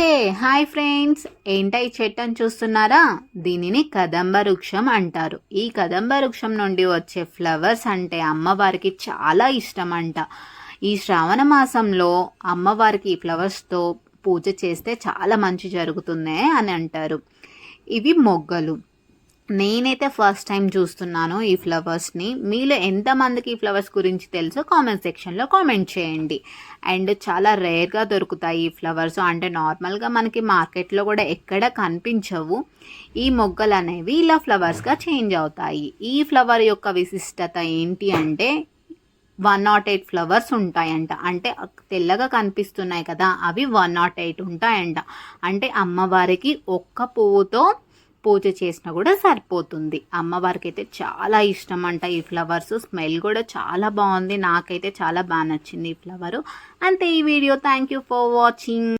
Hey hi friends. ఏంట ఈ చూస్తున్నారా? దీనిని కదంబ వృక్షం అంటారు. ఈ కదంబ వృక్షం నుండి వచ్చే ఫ్లవర్స్ అంటే అమ్మవారికి చాలా ఇష్టం అంట ఈ శ్రావణ మాసంలో అమ్మవారికి ఈ ఫ్లవర్స్తో పూజ చేస్తే చాలా మంచి జరుగుతుంది అని అంటారు. ఇవి మొగ్గలు. నేనైతే ఫస్ట్ టైం చూస్తున్నాను ఈ ఫ్లవర్స్ని మీలో ఎంతమందికి ఈ ఫ్లవర్స్ గురించి తెలుసో కామెంట్ సెక్షన్లో కామెంట్ చేయండి. అండ్ చాలా రేర్గా దొరుకుతాయి ఈ ఫ్లవర్స్ అంటే నార్మల్గా మనకి మార్కెట్లో కూడా ఎక్కడ కనిపించవు. ఈ మొగ్గలు అనేవి ఇలా ఫ్లవర్స్గా చేంజ్ అవుతాయి. ఈ ఫ్లవర్ యొక్క విశిష్టత ఏంటి అంటే వన్ నాట్ ఎయిట్ ఫ్లవర్స్ ఉంటాయంట. అంటే తెల్లగా కనిపిస్తున్నాయి కదా అవి వన్ నాట్ ఎయిట్ ఉంటాయంట. అంటే అమ్మవారికి ఒక్క పువ్వుతో పూజ చేసినా కూడా సరిపోతుంది. అమ్మవారికి అయితే చాలా ఇష్టం అంట ఈ ఫ్లవర్స్. స్మెల్ కూడా చాలా బాగుంది. నాకైతే చాలా బాగా నచ్చింది ఈ ఫ్లవరు. అంతే ఈ video. Thank you for watching